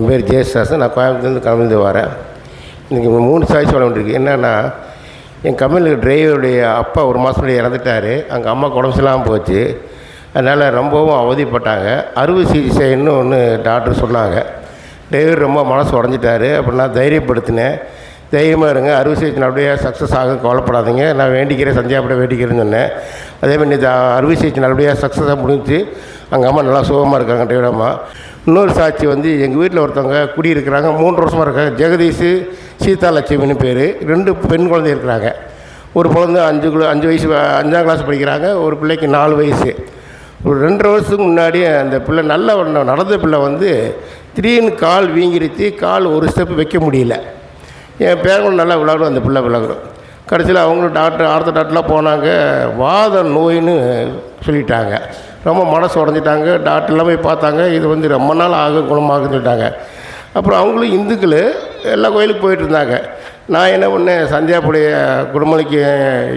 என் பேர் ஜெயசாசன். நான் கோயம்புத்தூர்லேருந்து கிளம்பி வரேன். இன்றைக்கி மூணு சாய்ஸ் சொல்ல வேண்டியிருக்கு. என்னென்னா என் கம்பெனியில் டிரைவருடைய அப்பா ஒரு மாதம் இறந்துட்டார். அங்கே அம்மா உடம்பு சரியில்லாமல் போச்சு. அதனால் ரொம்பவும் அவதிப்பட்டாங்க. அறுவை சிகிச்சைன்னு ஒன்று டாக்டர் சொன்னாங்க. டிரைவர் ரொம்ப மனசு உடஞ்சிட்டாரு. அப்புறம் நான் தைரியப்படுத்தினேன். தைரியமாக இருங்க. அறுவை சிகிச்சை நல்லபடியாக சக்ஸஸ் ஆகும் கவலைப்படாதீங்க. நான் வேண்டிக்கிறேன். சந்தியாப்பட வேண்டிக்கிறேன்னு சொன்னேன். அதேமாதிரி இந்த அறுவை சிகிச்சை நல்லபடியாக சக்ஸஸாக முடிஞ்சு அங்கே அம்மா நல்லா சுகமாக இருக்காங்க டேவிடம்மா இன்னொரு சாட்சி வந்து எங்கள் வீட்டில் ஒருத்தவங்க குடியிருக்கிறாங்க. மூன்று வருஷமாக இருக்காங்க. ஜெகதீஷ் சீதா லட்சுமின்னு பேர். ரெண்டு பெண் குழந்தை இருக்கிறாங்க. ஒரு குழந்தை அஞ்சு அஞ்சு வயசு அஞ்சாம் கிளாஸ் படிக்கிறாங்க. ஒரு பிள்ளைக்கு நாலு வயசு. ஒரு ரெண்டரை வருஷத்துக்கு முன்னாடி அந்த பிள்ளை நல்ல நடந்த பிள்ளை வந்து திடீர்னு கால் வீங்கிருச்சு. கால் ஒரு ஸ்டெப் வைக்க முடியல. என் பேரங்களும் நல்லா விளாடும் அந்த பிள்ளை விளாடும். கடைசியில் அவங்களும் டாக்டர் ஆர்த்த டாக்டர்லாம் போனாங்க. வாத நோயின்னு சொல்லிட்டாங்க. ரொம்ப மனசு உடஞ்சிட்டாங்க. டாக்டர்லாம் போய் பார்த்தாங்க. இது வந்து ரொம்ப நாள் ஆகும் குணமாகுன்னு சொல்லிட்டாங்க. அப்புறம் அவங்களும் இந்துக்கள் எல்லா கோயிலுக்கு போயிட்டு இருந்தாங்க. நான் என்ன பண்ணேன்? சந்தியாப்புடைய குடும்பலைக்கு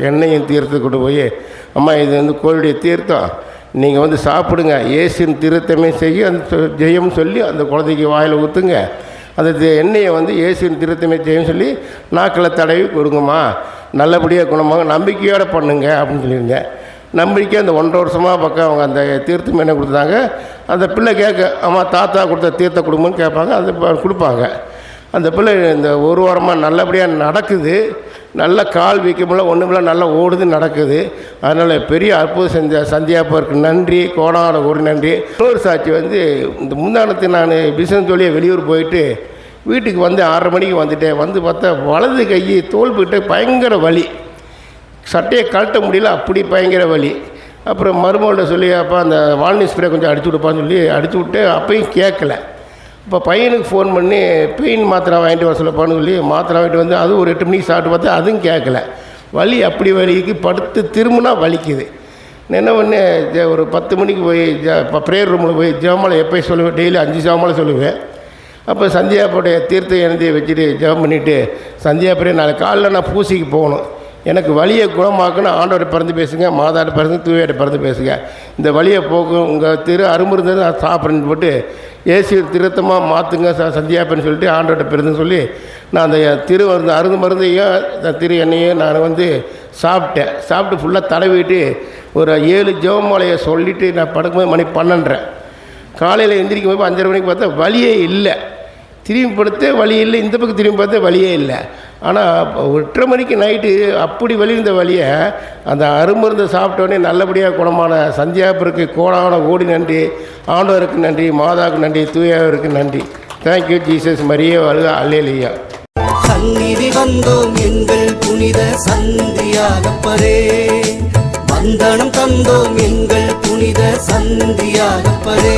எண்ணெயும் தீர்த்து கொண்டு போய் அம்மா இது வந்து கோயிலுடைய தீர்த்தம். நீங்கள் வந்து சாப்பிடுங்க. ஏசின் திருத்தமே செய்ய அந்த சொ- ஜெயம்னு சொல்லி அந்த குழந்தைக்கு வாயில் ஊற்றுங்க அந்த தி- எண்ணெயை வந்து இயேசுவின் திருத்தமே செய்யும் சொல்லி நாக்கில் தடவி கொடுங்கம்மா. நல்லபடியாக குணமாக நம்பிக்கையோடு பண்ணுங்க அப்படின்னு சொல்லியிருந்தேன். நம்பிக்கை அந்த ஒன்றரை வருஷமாக பக்கம் அவங்க அந்த தீர்த்தம் என்ன கொடுத்தாங்க. அந்த பிள்ளை கேட்க ஆமாம் தாத்தா கொடுத்த தீர்த்த கொடுங்கன்னு கேட்பாங்க. அது கொடுப்பாங்க. அந்த பிள்ளை இந்த ஒரு வாரமாக நல்லபடியாக நடக்குது. நல்ல கால் வீக்கமில்ல ஒன்றுமில்ல நல்லா ஓடுது நடக்குது. அதனால் பெரிய அற்புதம் செஞ்ச சந்தியாப்பருக்கு நன்றி கோடான ஒரு நன்றி. இன்னொரு சாட்சி வந்து இந்த முந்தானத்து நான் பிசினஸ் தொழிலே வெளியூர் போயிட்டு வீட்டுக்கு வந்து ஆறரை மணிக்கு வந்துட்டேன். வந்து பார்த்தா வலது கையை தோல் போயிட்டு பயங்கர வலி. சட்டையை கழட்ட முடியல அப்படி பயங்கர வலி. அப்புறம் மருமகள்கிட்ட சொல்லி அப்போ அந்த வால்னி ஸ்ப்ரே கொஞ்சம் அடிச்சு விடுப்பான்னு சொல்லி அடிச்சு விட்டு அப்பயும் கேட்கல. இப்போ பையனுக்கு ஃபோன் பண்ணி பெயின் மாத்திரை வாங்கிட்டு வர சொல்லப்பான்னு சொல்லி மாத்திரை வாங்கிட்டு வந்து அது ஒரு எட்டு மணிக்கு சாப்பிட்டு பார்த்தா அதுவும் கேட்கல. வலி அப்படி வலிக்கு படுத்து திரும்பினா வலிக்குது. என்ன பண்ணேன் ஒரு பத்து மணிக்கு போய் ஜ ப்ரேயர் ரூமில் போய் ஜெபமலை எப்போயும் சொல்லுவேன். டெய்லி அஞ்சு ஜெபமலை சொல்லுவேன். அப்போ சந்தியாப்போடைய தீர்த்த எழுந்தியை வச்சுட்டு ஜெபம் பண்ணிவிட்டு சந்தியா சந்தியாப்புடைய நாளைக்கு காலைல நான் பூசிக்கு போகணும். எனக்கு வழியை குணமாக்கணும் ஆண்டோட பிறந்து பேசுங்க மாதாட்ட பிறந்து தூயாட்ட பிறந்து பேசுங்க. இந்த வழியை போக்கும் உங்கள் திரு அருமருந்து நான் சாப்பிட்றேன்னு போட்டு ஏசி திருத்தமாக மாற்றுங்க ச சந்தியாப்பன்னு சொல்லிட்டு ஆண்டவர்கிட்ட பிறந்துன்னு சொல்லி நான் அந்த திரு மருந்து அருந்து மருந்தையும் திரு எண்ணெயும் நான் வந்து சாப்பிட்டேன். சாப்பிட்டு ஃபுல்லாக தடவிட்டு ஒரு ஏழு ஜெவமாலையை சொல்லிவிட்டு நான் படுக்கும்போது மணி பன்னெண்டரை. காலையில் எந்திரிக்கும் போது அஞ்சரை மணிக்கு பார்த்தா வழியே இல்லை. திரும்பி படுத்தே வழி இல்லை இந்த பக்கம் திரும்பி பார்த்தா வழியே இல்லை. ஆனால் எட்டரை மணிக்கு நைட்டு அப்படி வெளியிருந்த இருந்த வழியை அந்த அருமருந்து சாப்பிட்டோன்னே நல்லபடியாக குணமான சந்தியாபருக்கு கோடான ஓடி நன்றி ஆண்டவருக்கு நன்றி மாதாவுக்கு நன்றி தூயாவிற்கு நன்றி. தேங்க்யூ ஜீசஸ் மரிய வாழ்க. அல்லேலியா. சந்நிதி வந்தோம் எங்கள் புனித சந்தியாகப்பரே வந்தனம் தந்தோம் எங்கள் புனித சந்தியாகப்பரே